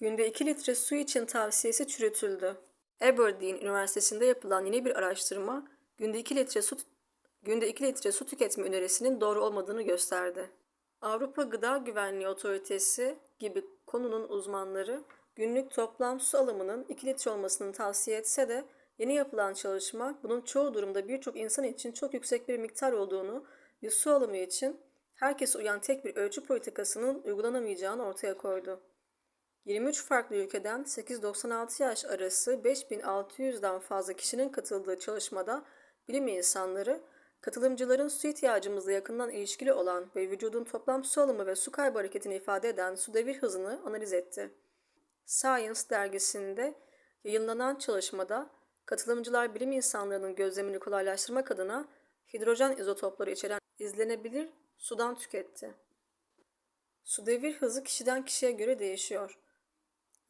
Günde 2 litre su için tavsiyesi çürütüldü. Aberdeen Üniversitesi'nde yapılan yeni bir araştırma, günde 2 litre su günde 2 litre su tüketme önerisinin doğru olmadığını gösterdi. Avrupa Gıda Güvenliği Otoritesi gibi konunun uzmanları günlük toplam su alımının 2 litre olmasını tavsiye etse de yeni yapılan çalışma bunun çoğu durumda birçok insan için çok yüksek bir miktar olduğunu ve su alımı için herkese uyan tek bir ölçü politikasının uygulanamayacağını ortaya koydu. 23 farklı ülkeden 8-96 yaş arası 5600'den fazla kişinin katıldığı çalışmada bilim insanları, katılımcıların su ihtiyacımızla yakından ilişkili olan ve vücudun toplam su alımı ve su kaybı hareketini ifade eden su devir hızını analiz etti. Science dergisinde yayınlanan çalışmada katılımcılar bilim insanlarının gözlemini kolaylaştırmak adına hidrojen izotopları içeren izlenebilir sudan tüketti. Su devir hızı kişiden kişiye göre değişiyor.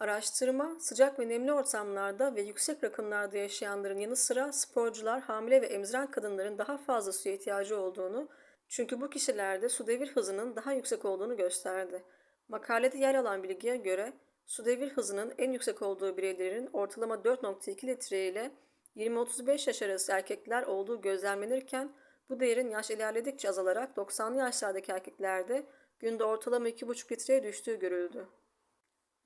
Araştırma, sıcak ve nemli ortamlarda ve yüksek rakımlarda yaşayanların yanı sıra sporcular, hamile ve emziren kadınların daha fazla suya ihtiyacı olduğunu, çünkü bu kişilerde su devir hızının daha yüksek olduğunu gösterdi. Makalede yer alan bilgiye göre, su devir hızının en yüksek olduğu bireylerin ortalama 4.2 litre ile 20-35 yaş arası erkekler olduğu gözlemlenirken, bu değerin yaş ilerledikçe azalarak 90'lı yaşlardaki erkeklerde günde ortalama 2,5 litreye düştüğü görüldü.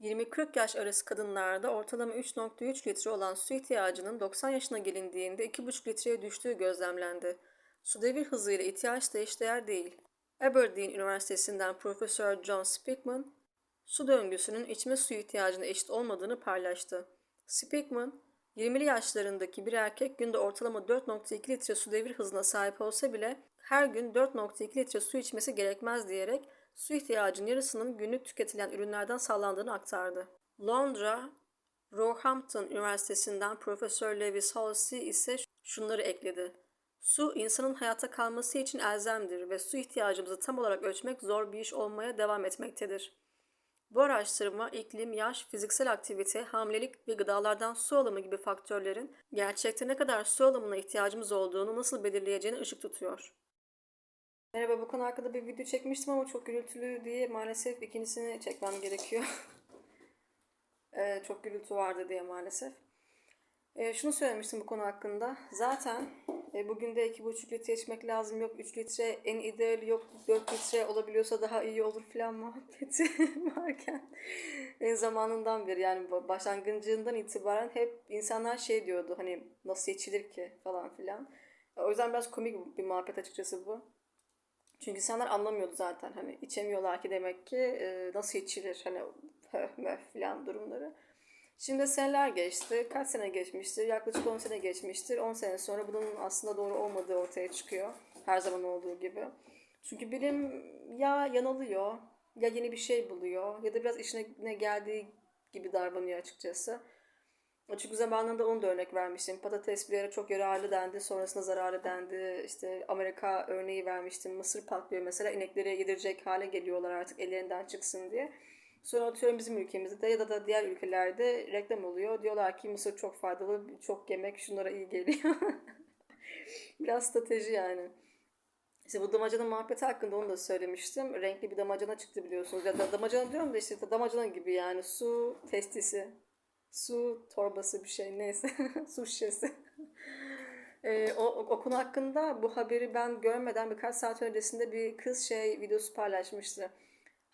20-40 yaş arası kadınlarda ortalama 3.3 litre olan su ihtiyacının 90 yaşına gelindiğinde 2,5 litreye düştüğü gözlemlendi. Su devir hızıyla ihtiyaç da eşdeğer değil. Aberdeen Üniversitesi'nden Profesör John Speakman, su döngüsünün içme suyu ihtiyacına eşit olmadığını paylaştı. Speakman, 20'li yaşlarındaki bir erkek günde ortalama 4.2 litre su devir hızına sahip olsa bile her gün 4.2 litre su içmesi gerekmez diyerek su ihtiyacının yarısının günlük tüketilen ürünlerden sağlandığını aktardı. Londra, Roehampton Üniversitesi'nden Profesör Lewis Halsey ise şunları ekledi. Su insanın hayatta kalması için elzemdir ve su ihtiyacımızı tam olarak ölçmek zor bir iş olmaya devam etmektedir. Bu araştırma iklim, yaş, fiziksel aktivite, hamilelik ve gıdalardan su alımı gibi faktörlerin gerçekte ne kadar su alımına ihtiyacımız olduğunu nasıl belirleyeceğini ışık tutuyor. Merhaba bu konu hakkında bir video çekmiştim ama çok gürültülü diye maalesef ikincisini çekmem gerekiyor. Ee, çok gürültü vardı diye maalesef. Ee, şunu söylemiştim bu konu hakkında. Zaten e, bugün de 2,5 litre içmek lazım. Yok 3 litre en ideali yok 4 litre olabiliyorsa daha iyi olur falan muhabbeti varken en zamanından beri yani başlangıcından itibaren hep insanlar şey diyordu hani nasıl içilir ki falan filan. O yüzden biraz komik bir muhabbet açıkçası bu. Çünkü insanlar anlamıyordu zaten hani içemiyorlar ki demek ki e, nasıl içilir hani höh möh falan durumları. Şimdi seneler geçti. Kaç sene geçmiştir? Yaklaşık 10 sene geçmiştir. 10 sene sonra bunun aslında doğru olmadığı ortaya çıkıyor. Her zaman olduğu gibi. Çünkü bilim ya yanılıyor ya yeni bir şey buluyor ya da biraz işine geldiği gibi davranıyor açıkçası. Çünkü zamanında onu da örnek vermiştim. Patates bir ara çok yararlı dendi. Sonrasında zararlı dendi. İşte Amerika örneği vermiştim. Mısır patlıyor mesela. inekleri yedirecek hale geliyorlar artık ellerinden çıksın diye. Sonra atıyorum bizim ülkemizde de ya da, da diğer ülkelerde reklam oluyor. Diyorlar ki mısır çok faydalı, çok yemek şunlara iyi geliyor. Biraz strateji yani. İşte bu damacana muhabbeti hakkında onu da söylemiştim. Renkli bir damacana çıktı biliyorsunuz. Ya da damacana diyorum da işte damacana gibi yani su testisi. Su torbası bir şey neyse. su şişesi. Ee, o, o konu hakkında bu haberi ben görmeden birkaç saat öncesinde bir kız şey videosu paylaşmıştı.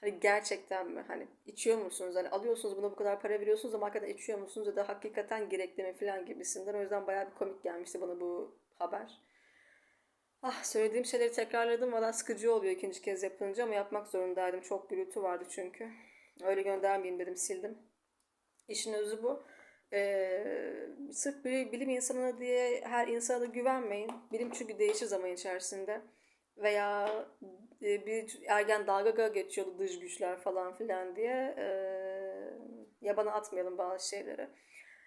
Hani gerçekten mi? Hani içiyor musunuz? Hani alıyorsunuz buna bu kadar para veriyorsunuz ama hakikaten içiyor musunuz? Ya da hakikaten gerekli mi falan gibisinden. O yüzden bayağı bir komik gelmişti bana bu haber. Ah söylediğim şeyleri tekrarladım. Valla sıkıcı oluyor ikinci kez yapınca ama yapmak zorundaydım. Çok gürültü vardı çünkü. Öyle göndermeyeyim dedim sildim. İşin özü bu. Ee, sırf bir bilim insanına diye her insana da güvenmeyin. Bilim çünkü değişir zaman içerisinde. Veya e, bir ergen dalga geçiyordu dış güçler falan filan diye. Ee, ya bana atmayalım bazı şeyleri.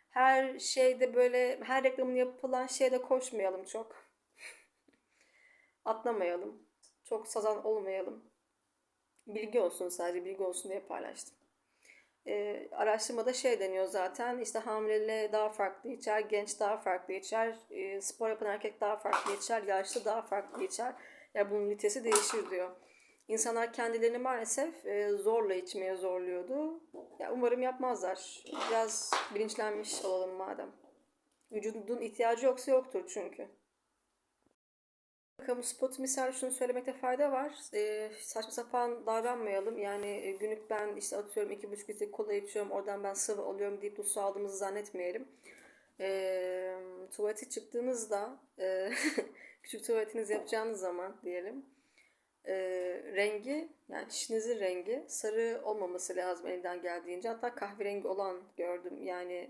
Her şeyde böyle her reklamın yapılan şeyde koşmayalım çok. Atlamayalım. Çok sazan olmayalım. Bilgi olsun sadece bilgi olsun diye paylaştım. Ee, araştırmada şey deniyor zaten işte hamileliğe daha farklı içer, genç daha farklı içer, e, spor yapan erkek daha farklı içer, yaşlı daha farklı içer. Ya yani bunun nitesi değişir diyor. İnsanlar kendilerini maalesef e, zorla içmeye zorluyordu. Ya umarım yapmazlar. Biraz bilinçlenmiş olalım madem. Vücudun ihtiyacı yoksa yoktur çünkü. Kamu spotu misal şunu söylemekte fayda var. E, saçma sapan davranmayalım. Yani e, günlük ben işte atıyorum iki buçuk litre kola içiyorum. Oradan ben sıvı alıyorum deyip su aldığımızı zannetmeyelim. E, tuvalete çıktığınızda e, küçük tuvaletinizi yapacağınız zaman diyelim. E, rengi yani çişinizin rengi sarı olmaması lazım elinden geldiğince. Hatta kahverengi olan gördüm. Yani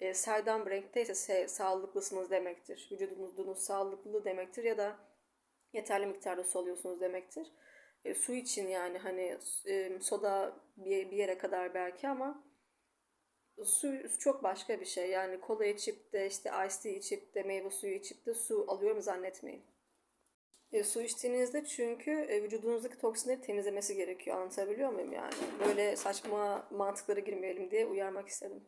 e, saydam renkteyse se- sağlıklısınız demektir. Vücudunuz sağlıklı demektir ya da yeterli miktarda su alıyorsunuz demektir. E, su için yani hani e, soda bir, bir yere kadar belki ama su çok başka bir şey. Yani kola içip de işte ice tea içip de meyve suyu içip de su alıyorum zannetmeyin. E, su içtiğinizde çünkü e, vücudunuzdaki toksinleri temizlemesi gerekiyor. Anlatabiliyor muyum yani? Böyle saçma mantıklara girmeyelim diye uyarmak istedim.